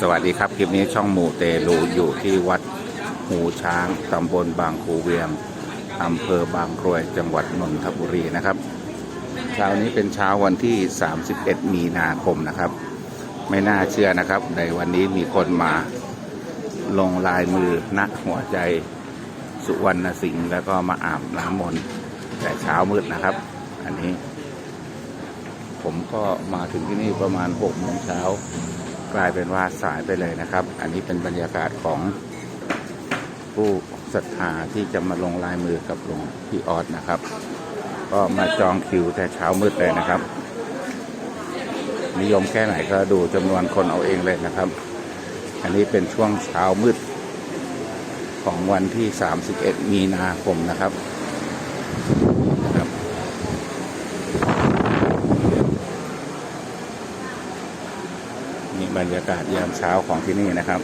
สวัสดีครับ คลิปนี้ช่องหมู่เตลูอยู่ที่วัดหูช้างตำบลบางคูเวียงอำเภอบางกรวยจังหวัดนนทบุรีนะครับเช้านี้เป็นเช้าวันที่ 31 มีนาคมนะครับ ไม่น่าเชื่อนะครับ ในวันนี้มีคนมาลงลายมือณหัวใจสุวรรณสิงห์แล้วก็มาอาบน้ำมนต์แต่เช้ามืดนะครับ อันนี้ ผมก็มาถึงที่นี่ประมาณ6โมงเช้า กลายเป็นว่าสายไปเลยนะครับ อันนี้เป็นบรรยากาศของผู้ศรัทธาที่จะมาลงลายมือกับหลวงพี่ออสนะครับ ก็มาจองคิวแต่เช้ามืดเลยนะครับ นิยมแค่ไหนก็ดูจำนวนคนเอาเองเลยนะครับ อันนี้เป็นช่วงเช้ามืดของวันที่ 31 มีนาคมนะครับนะครับ นี่บรรยากาศยามเช้าของที่นี่นะครับ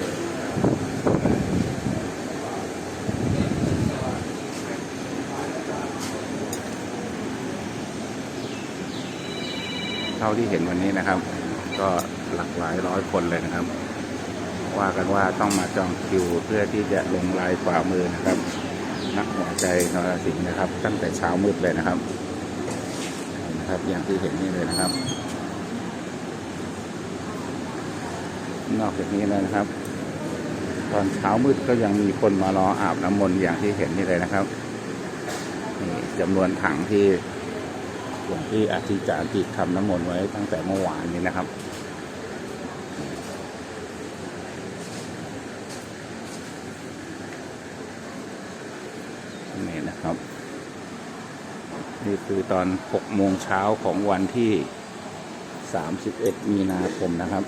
เท่าที่เห็นวันนี้นะครับ ก็หลักหลายร้อยคนเลยนะครับ ว่ากันว่าต้องมาจองคิวเพื่อที่จะลงลายฝ่ามือนะครับนักหัวใจนรสิงห์นะครับ ตั้งแต่เช้ามืดเลยนะครับนะครับ อย่างที่เห็นนี่เลยนะครับ นอกจากนี้นะครับ ตอนเช้ามืดก็ยังมีคนมารออาบน้ำมนต์อย่างที่เห็นนี่เลยนะครับนี่จำนวนถังที่หลวงพี่อธิจารย์จิตทำน้ำมนต์ไว้ตั้งแต่เมื่อวานนี้นะครับนี่นะครับ นี่คือตอน6โมงเช้าของวันที่ 31 มีนาคมนะครับ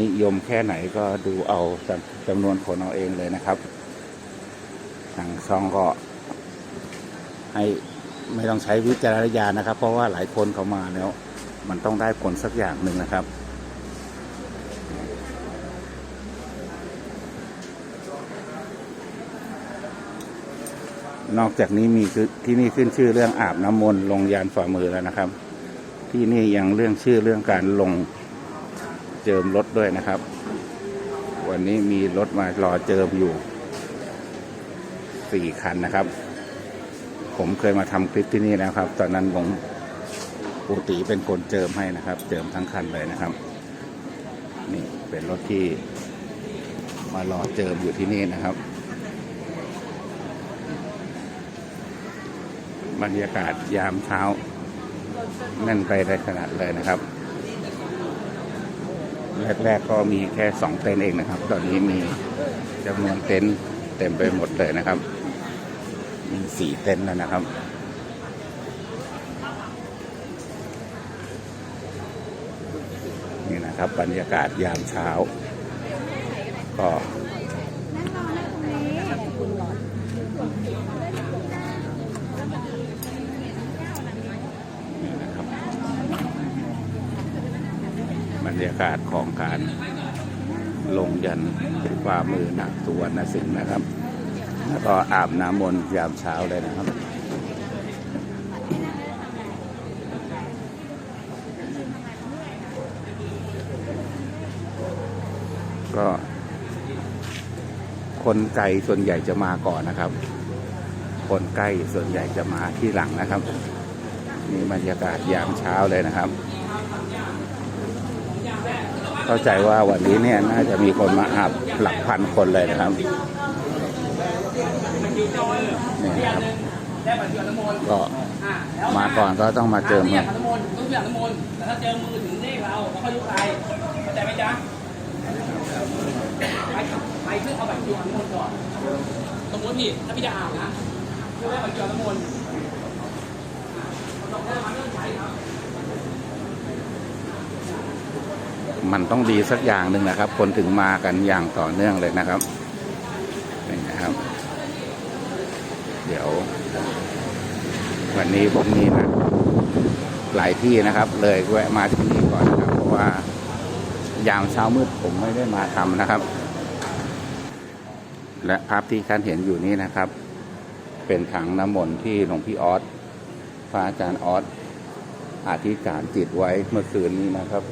นิยมแค่ไหนก็ดูเอาจำจำนวนคนเอาเองเลยนะครับทางซองก็ให้ไม่ต้องใช้วิจารณญาณนะครับ เพราะว่าหลายคนเขามาแล้ว มันต้องได้ผลสักอย่างหนึ่งนะครับนอกจากนี้มีคือที่นี่ขึ้นชื่อเรื่องอาบน้ำมนต์ลงยานฝ่ามือแล้วนะครับ ที่นี่ยังเรื่องชื่อเรื่องการลง เจิมรถด้วยนะครับ วันนี้มีรถมารอเจิมอยู่สี่คันนะครับ ผมเคยมาทำคลิปที่นี่นะครับ ตอนนั้นผมปูติเป็นคนเจิมให้นะครับ เจิมทั้งคันเลยนะครับ นี่เป็นรถที่มารอเจิมอยู่ที่นี่นะครับ บรรยากาศยามเช้าแน่นไปได้ขนาดเลยนะครับ แรกๆก็มีแค่สองเต็นท์เองนะครับ ตอนนี้มีจำนวนเต็นท์เต็มไปหมดเลยนะครับ มีสี่เต็นท์แล้วนะครับนี่นะครับบรรยากาศยามเช้า ก็นี่นะครับ บ รรยากาศของการลงยันฝ่ามือหนักสุวรรณสิงนะครับ แล้วก็อาบน้ำมนต์ยามเช้าเลยนะครับก็คนไกลส่วนใหญ่จะมาก่อนนะครับ คนใกล้ส่วนใหญ่จะมาที่หลังนะครับ นี่บรรยากาศยามเช้าเลยนะครับ เข้าใจว่าวันนี้เนี่ยน่าจะมีคนมาอาบหลักพันคนเลยนะครับนี่นะครับก็มาก่อนก็ต้องมาเจอมือกน้ำมนต์ต้องเรียกน้ำมนต์แต่ถ้าเจอมือถึงเลขเราเราค่อยยุบไปเข้าใจไหมจ๊ะไปไปเพื่อเอาบัตรคิวน้ำมนต์ก่อนสมมติพี่ถ้าพี่จะอาบนะเพื่อได้บัตรคิวน้ำมนต์ต้องได้มาเรื่องใช้ครับ มันต้องดีสักอย่างหนึ่งนะครับ คนถึงมากันอย่างต่อเนื่องเลยนะครับนี่นะครับ เดี๋ยว วันนี้ผมมีนะหลายที่นะครับ เลยแวะมาที่นี่ก่อนนะครับ เพราะว่ายามเช้ามืดผมไม่ได้มาทำนะครับ และภาพที่ท่านเห็นอยู่นี้นะครับ เป็นถังน้ำมนต์ที่หลวงพี่ออสพระอาจารย์ออสอธิษฐานจิตไว้เมื่อคืนนี้นะครับ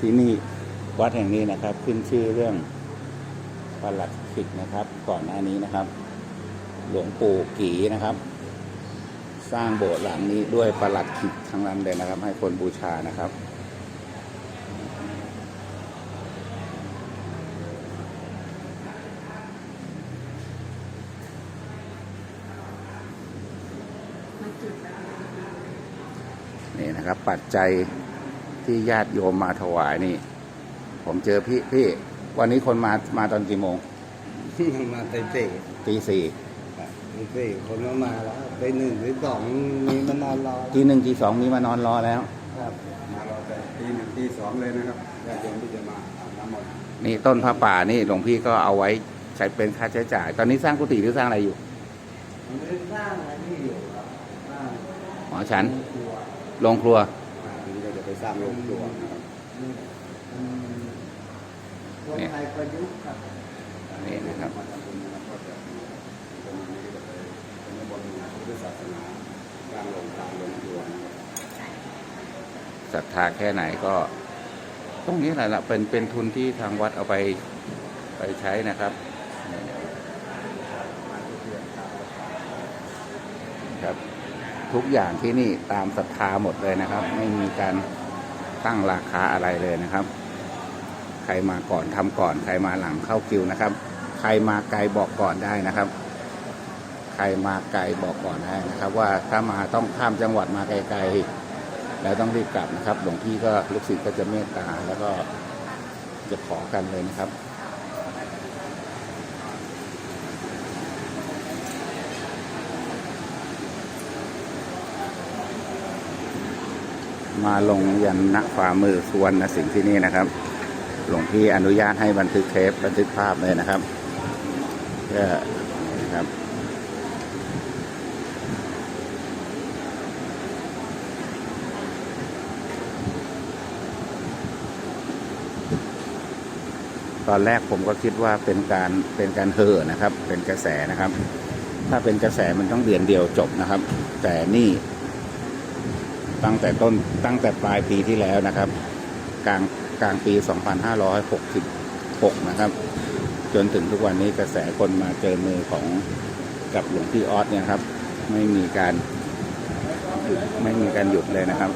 ที่นี่วัดแห่งนี้นะครับ ขึ้นชื่อเรื่องประหลัดขิกนะครับ ก่อนหน้านี้นะครับ หลวงปู่กีนะครับ สร้างโบสถ์หลังนี้ด้วยประหลัดขิกทั้งนั้นเลยนะครับ ให้คนบูชานะครับนี่นะครับปัจจัย ที่ญาติโยมมาถวายนี่ ผมเจอพี่พี่ วันนี้คนมามาตอนกี่โมง มาเตะเตะตีสี่ตีสี่คนก็มาแล้วไปหนึ่งหรือสองมีมานอนรอทีหนึ่งทีสองมีมานอนรอแล้ว ครับมารอแต่ตีหนึ่งตีสองเลยนะครับญาติโยมที่จะมาอาบน้ำมนต์นี่ต้นผ้าป่านี่หลวงพี่ก็เอาไว้ใช้เป็นค่าใช้จ่าย ตอนนี้สร้างกุฏิหรือสร้างอะไรอยู่มันไม่ได้สร้างอะไรนี่อยู่ครับสร้างหอฉันครัวโรงครัว สร้างโรงครัวนะครับอืมคนไทยประยุกต์ครับนี่นะครับมาทำบุญนะครับก็จะตรงนี้ก็จะไปเป็นบนพุทธศาสนาสร้างโรงสร้างโรงครัวนะครับศรัทธาแค่ไหนก็ ตรงนี้แหละละเป็นเป็นทุนที่ทางวัดเอาไปไปใช้นะครับนี่ครับทุกอย่างที่นี่ตามศรัทธาหมดเลยนะครับ ไม่มีการ ตั้งราคาอะไรเลยนะครับ ใครมาก่อนทำก่อน ใครมาหลังเข้าคิวนะครับ ใครมาไกลบอกก่อนได้นะครับ ใครมาไกลบอกก่อนได้นะครับ ว่าถ้ามาต้องข้ามจังหวัดมาไกลๆแล้วต้องรีบกลับนะครับ หลวงพี่ก็ลูกศิษย์ก็จะเมตตาแล้วก็จะขอกันเลยนะครับ มาลงยันนักฝ่ามือสุวรรณสิงห์ที่นี่นะครับ หลวงพี่อนุญาตให้บันทึกเทปบันทึกภาพเลยนะครับเพื่อนะครับตอนแรกผมก็คิดว่าเป็นการเป็นการเห่อนะครับ เป็นกระแสนะครับ ถ้าเป็นกระแสมันต้องเดือนเดียวจบนะครับ แต่นี่ ตั้งแต่ต้นตั้งแต่ปลายปีที่แล้วนะครับ กลางกลางปี 2566 นะครับ จนถึงทุกวันนี้กระแสคนมาเจอมือของกับหลวงพี่ออสเนี่ยครับ ไม่มีการไม่มีการหยุดเลยนะครับ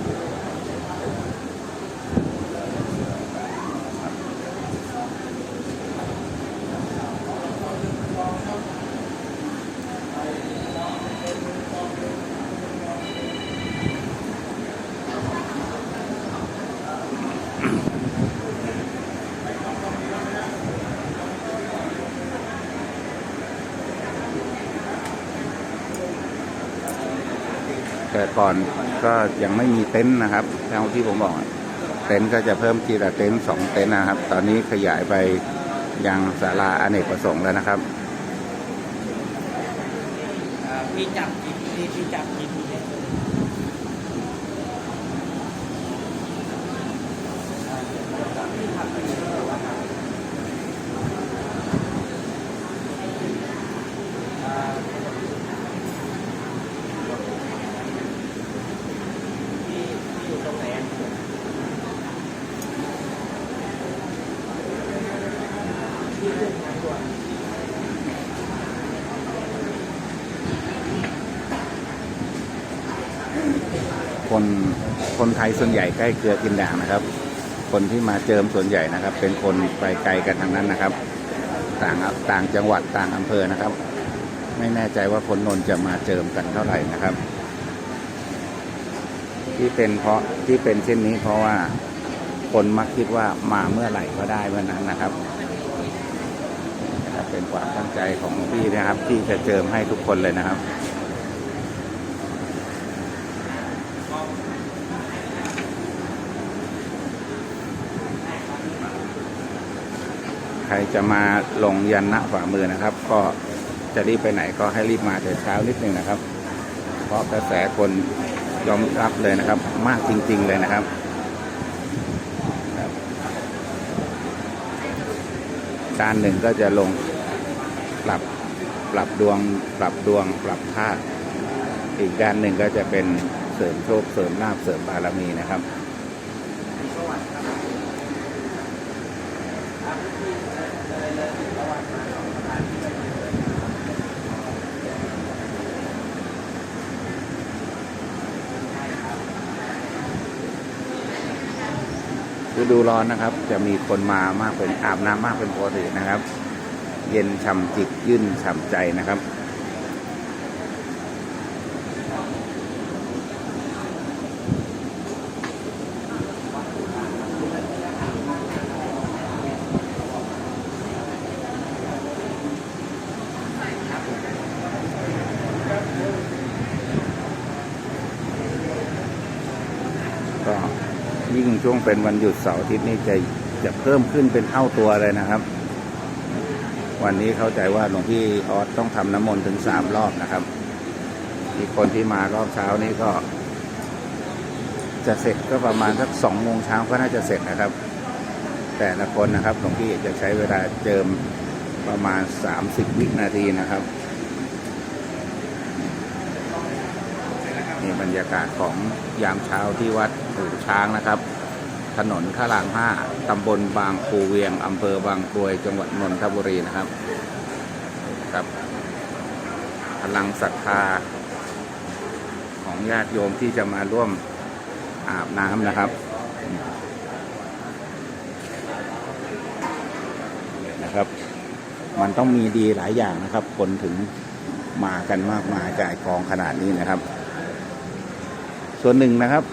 ก่อนก็ยังไม่มีเต็นท์นะครับเท่าที่ผมบอกเต็นท์ก็จะเพิ่มทีละเต็นท์สองเต็นท์นะครับ ตอนนี้ขยายไปยังศาลาอเนกประสงค์แล้วนะครับ มีจับกี่มีมีจับกี่ทีเนี่ย คน คนไทยส่วนใหญ่ใกล้เกลือกินด่างนะครับ คนที่มาเจิมส่วนใหญ่นะครับ เป็นคนไปไกลกันทางนั้นนะครับ ต่างต่างจังหวัดต่างอำเภอนะครับ ไม่แน่ใจว่าคนนนท์จะมาเจิมกันเท่าไหร่นะครับ ที่เป็นเพราะที่เป็นเช่นนี้เพราะว่าคนมักคิดว่ามาเมื่อไหร่ก็ได้เมื่อนั้นนะครับเป็นความตั้งใจของพี่นะครับ ที่จะเจิมให้ทุกคนเลยนะครับ ครจะมาลงยันณฝ่ามือนะครับ ก็จะรีบไปไหนก็ให้รีบมาแต่เช้านิดนึงนะครับ เพราะกระแสคนยอมรับเลยนะครับ มากจริง ๆ เลยนะครับครับด้านหนึ่งก็จะลงปรับปรับดวง ปรับดวง ปรับธาตุอีกด้านหนึ่งก็จะเป็นเสริมโชคเสริมลาภเสริมบารมีนะครับ ฤดูร้อนนะครับ จะมีคนมามากเป็นอาบน้ำมากเป็นปกตินะครับ เย็นฉ่ำจิตยื่นฉ่ำใจนะครับ ช่วงเป็นวันหยุดเสาร์อาทิตย์นี่จะจะเพิ่มขึ้นเป็นเท่าตัวเลยนะครับ วันนี้เข้าใจว่าหลวงพี่ออสต้องทำน้ำมนต์ถึงสามรอบนะครับมีคนที่มารอบเช้านี้ก็ จะเสร็จก็ประมาณสักสองโมงเช้าก็น่าจะเสร็จนะครับ แต่ละคนนะครับหลวงพี่จะใช้เวลาเจิมประมาณ30วินาทีนะครับนี่บรรยากาศของยามเช้าที่วัดหูช้างนะครับ ถนนข้ารางห้าตำบลบางปูเวียงอำเภอบางกรวย จังหวัดนนทบุรีนะครับครับพลังศรัทธาของญาติโยมที่จะมาร่วมอาบน้ำนะครับนะครับ มันต้องมีดีหลายอย่างนะครับ คนถึงมากันมากมายจ่ายกองขนาดนี้นะครับ ส่วนหนึ่งนะครับ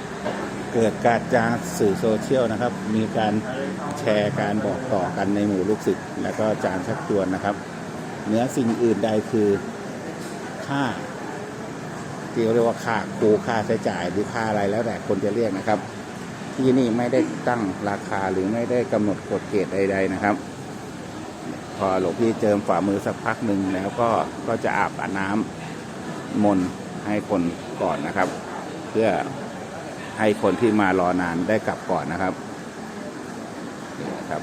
เกิดการจารสื่อโซเชียลนะครับ มีการแชร์การบอกต่อกันในหมู่ลูกศิษย์แล้วก็จารชักชวนนะครับเนื้อสิ่งอื่นใดคือค่าที่เรียกว่าค่าครูค่าใช้จ่ายหรือค่าอะไรแล้วแต่คนจะเรียกนะครับ ที่นี่ไม่ได้ตั้งราคาหรือไม่ได้กำหนดกฎเกณฑ์ใด ๆนะครับ พอหลวงพี่เจิมฝ่ามือสักพักหนึ่งแล้วก็ก็จะอาบน้ำมนให้คนก่อนนะครับ เพื่อ ให้คนที่มารอนานได้กลับก่อนนะครับนี่ครับ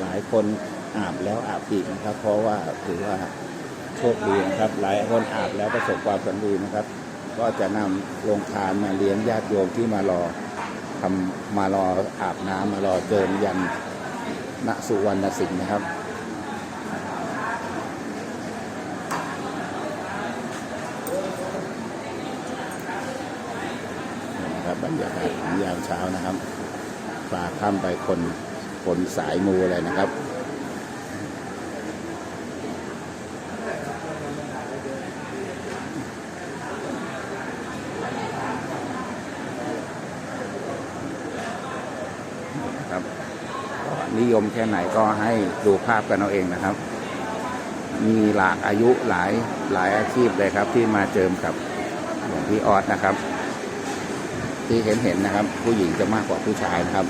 หลายคนอาบแล้วอาบอีกนะครับ เพราะว่าถือว่าโชคดีนะครับ หลายคนอาบแล้วประสบความสำเร็จนะครับ ก็จะนำโรงทานมาเลี้ยงญาติโยมที่มารอทำมารออาบน้ำมารอเจิมยันณสุวรรณสิงห์นะครับ นะค รยากาศยามเช้านะครับฝาข้ามไปคนคนสายมูเลยนะครับครับนิยมแค่ไหนก็ให้ดูภาพกันเอาเองนะครับ มีหลากอายุหลายหลายอาชีพเลยครับที่มาเจิมกับหลวงพี่ออสนะครับ ที่เห็นเห็นนะครับ ผู้หญิงจะมากกว่าผู้ชายนะครับ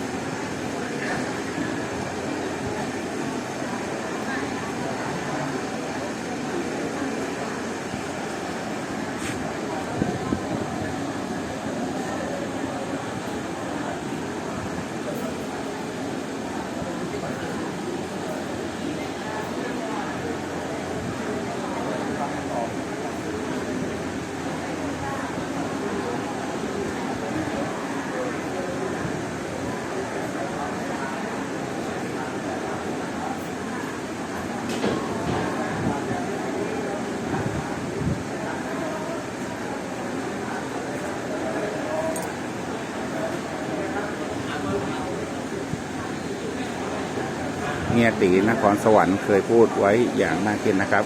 เมียตีนครสวรรค์เคยพูดไว้อย่างน่าคิดนะครับ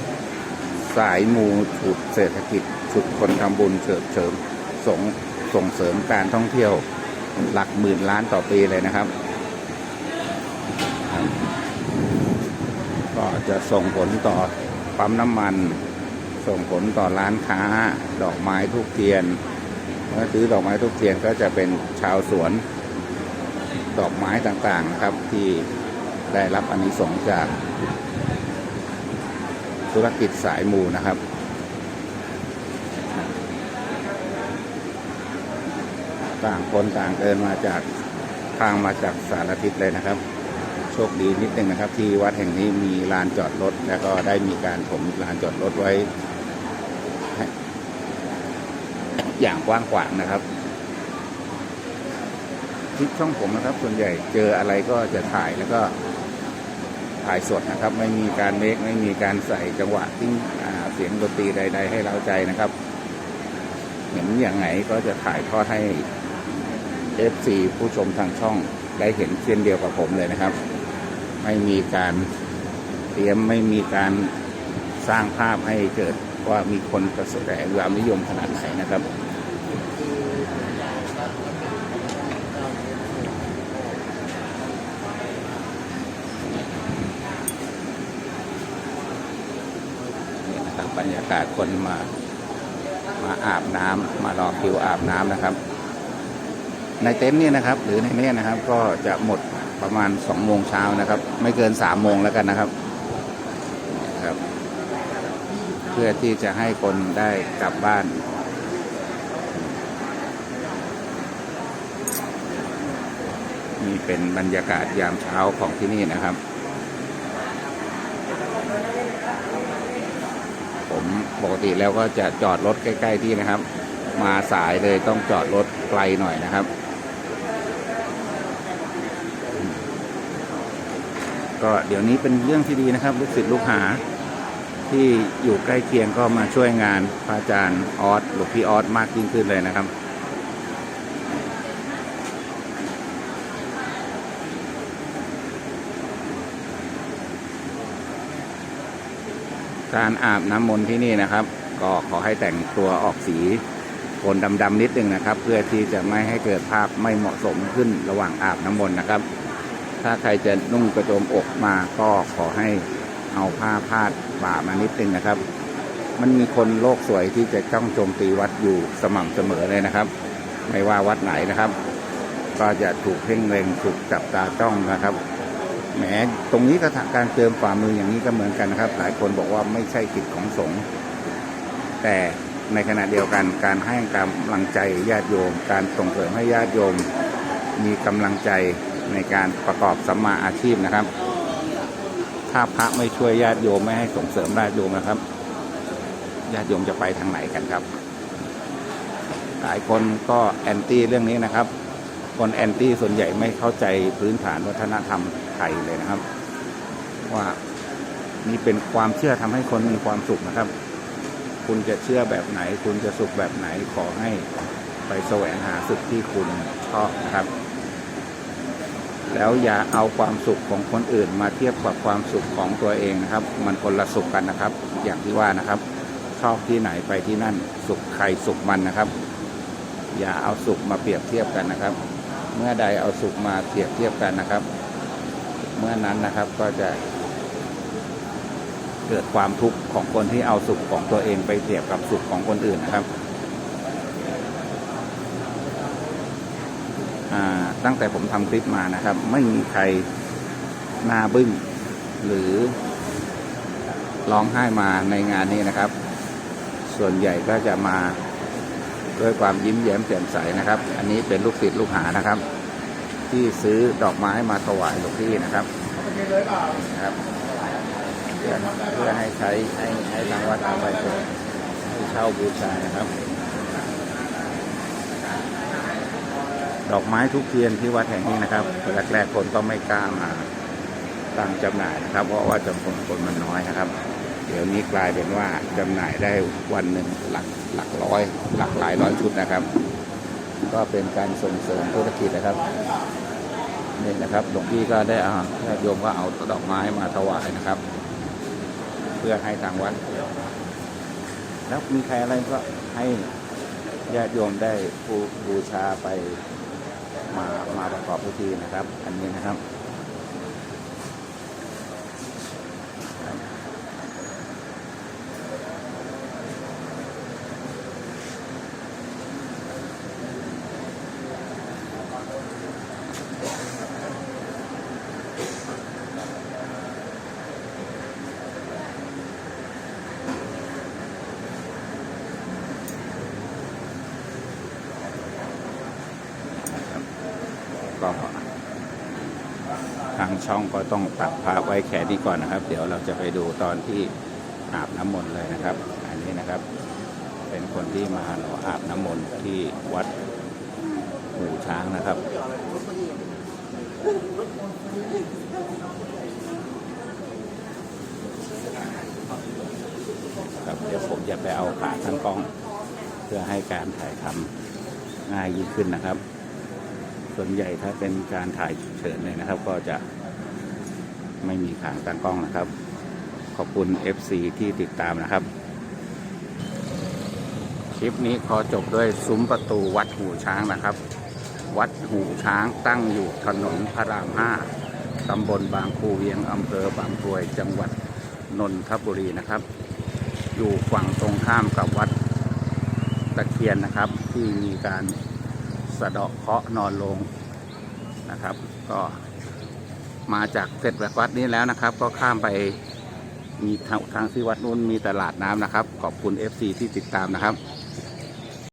สายมูฉุดเศรษฐกิจฉุดคนทำบุญเสริมเสริมส่งส่งเสริมการท่องเที่ยวหลักหมื่นล้านต่อปีเลยนะครับครับ ก็จะส่งผลต่อปั๊มน้ำมัน ส่งผลต่อร้านค้า ดอกไม้ทุกเทียนเมื่อซื้อดอกไม้ทุกเทียนก็จะเป็นชาวสวน ดอกไม้ต่างๆนะครับที่ ได้รับอานิสงส์จากธุรกิจสายมูนะครับ ต่างคนต่างเดินมาจากทางมาจากสารทิศเลยนะครับ โชคดีนิดนึงนะครับ ที่วัดแห่งนี้มีลานจอดรถ แล้วก็ได้มีการถมลานจอดรถไว้ อย่างกว้างขวางนะครับคลิปช่องผมนะครับ ส่วนใหญ่เจออะไรก็จะถ่ายแล้วก็ ถ่ายสดนะครับ ไม่มีการเมคไม่มีการใส่จังหวะที่อ่าเสียงดนตรีใด ๆ ให้เราใจนะครับ เห็นอย่างไงก็จะถ่ายทอดให้ FC ผู้ชมทางช่องได้เห็นเช่นเดียวกับผมเลยนะครับ ไม่มีการเตรียมไม่มีการสร้างภาพให้เกิดว่ามีคนกระแสความนิยมขนาดไหนนะครับ นี่นะครับบรรยากาศคนมา มาอาบน้ำมารอคิวอาบน้ำนะครับ ในเต็นท์นี่นะครับ หรือในนี้นะครับ ก็จะหมดประมาณสองโมงเช้านะครับ ไม่เกินสามโมงแล้วกันนะครับครับ เพื่อที่จะให้คนได้กลับบ้านนี่เป็นบรรยากาศยามเช้าของที่นี่นะครับ ปกติแล้วก็จะจอดรถใกล้ ๆ ที่นะครับ มาสายเลยต้องจอดรถไกลหน่อยนะครับ ก็เดี๋ยวนี้เป็นเรื่องที่ดีนะครับ ลูกศิษย์ลูกหา ที่อยู่ใกล้เคียงก็มาช่วยงานพระอาจารย์ออสหลวงพี่ออสมากยิ่งขึ้นเลยนะครับ การอาบน้ำมนต์ที่นี่นะครับ ก็ขอให้แต่งตัวออกสีโทนดำๆนิดนึงนะครับ เพื่อที่จะไม่ให้เกิดภาพไม่เหมาะสมขึ้นระหว่างอาบน้ำมนต์นะครับ ถ้าใครจะนุ่งกระโจมอกมาก็ขอให้เอาผ้าพาดบ่ามานิดนึงนะครับ มันมีคนโลกสวยที่จะจ้องโจมตีวัดอยู่สม่ำเสมอเลยนะครับ ไม่ว่าวัดไหนนะครับ ก็จะถูกเพ่งเล็งถูกจับตาจ้องนะครับ แหมตรงนี้ก็ทางการเติมฝ่ามืออย่างนี้ก็เหมือนกันนะครับ หลายคนบอกว่าไม่ใช่กิจของสงฆ์แต่ในขณะเดียวกันการให้กำลังใจญาติโยม การส่งเสริมให้ญาติโยม มีกำลังใจในการประกอบสัมมาอาชีพนะครับ ถ้าพระไม่ช่วยญาติโยมไม่ให้ส่งเสริมญาติโยมนะครับญาติโยมจะไปทางไหนกันครับ หลายคนก็แอนตี้เรื่องนี้นะครับ คนแอนตี้ส่วนใหญ่ไม่เข้าใจพื้นฐานวัฒนธรรมไทยเลยนะครับ ว่านี่เป็นความเชื่อทำให้คนมีความสุขนะครับ คุณจะเชื่อแบบไหน คุณจะสุขแบบไหนขอให้ไปแสวงหาสุขที่คุณชอบนะครับ แล้วอย่าเอาความสุขของคนอื่นมาเทียบกับความสุขของตัวเองนะครับ มันคนละสุขกันนะครับ อย่างที่ว่านะครับ ชอบที่ไหนไปที่นั่นสุขใครสุขมันนะครับ อย่าเอาสุขมาเปรียบเทียบกันนะครับ เมื่อใดเอาสุขมาเปรียบเทียบกันนะครับ เมื่อนั้นนะครับก็จะ เกิดความทุกข์ของคนที่เอาสุขของตัวเองไปเปรียบกับสุขของคนอื่นนะครับตั้งแต่ผมทำคลิปมานะครับ ไม่มีใครหน้าบึ้งหรือร้องไห้มาในงานนี้นะครับ ส่วนใหญ่ก็จะมา ด้วยความยิ้มแย้มแจ่มใสนะครับ อันนี้เป็นลูกศิษย์ลูกหานะครับ ที่ซื้อดอกไม้มาถวายหลวงพี่นะครับนะครับ เพื่อเพื่อให้ใช้ให้ให้ทางวัดเอาไปให้เช่าบูชานะครับ ดอกไม้ทุกเทียนที่วัดแห่งนี้นะครับแรกๆคนก็ไม่กล้ามาตั้งจำหน่ายนะครับ เพราะว่าจำนวนคนมันน้อยนะครับ เดี๋ยวนี้กลายเป็นว่าจำหน่ายได้วันหนึ่งหลัก หลักร้อย หลักหลายร้อยชุดนะครับ ก็เป็นการส่งเสริมธุรกิจนะครับนี่นะครับหลวงพี่ก็ได้อาญาติโยมก็เอาดอกไม้มาถวายนะครับ เพื่อให้ทางวัด แล้วมีใครอะไรก็ให้ญาติโยมได้บูชาไปมามาประกอบพิธีนะครับ อันนี้นะครับ ช่องก็ต้องตัดภาพไว้แค่นี้ก่อนนะครับ เดี๋ยวเราจะไปดูตอนที่อาบน้ำมนต์เลยนะครับ อันนี้นะครับ เป็นคนที่มารออาบน้ำมนต์ที่วัดหูช้างนะครับครับเดี๋ยวผมจะไปเอาขาทั้งกล้อง เพื่อให้การถ่ายทำง่ายยิ่งขึ้นนะครับ ส่วนใหญ่ถ้าเป็นการถ่ายฉุกเฉินเลยนะครับ ก็จะ ไม่มีขางตั้งกล้องนะครับ ขอบคุณ FC ที่ติดตามนะครับ คลิปนี้ขอจบด้วยซุ้มประตูวัดหูช้างนะครับ วัดหูช้างตั้งอยู่ถนนพระรามห้าตำบลบางคูเวียงอำเภอบางกรวยจังหวัดนนทบุรีนะครับ อยู่ฝั่งตรงข้ามกับวัดตะเคียนนะครับ ที่มีการสะเดาะเคราะห์นอนลงนะครับ ก็ มาจากเสร็จจากวัดนี้แล้วนะครับ ก็ข้ามไปมีทางทางที่วัดนู้นมีตลาดน้ำนะครับ ขอบคุณ FC ที่ติดตามนะครับ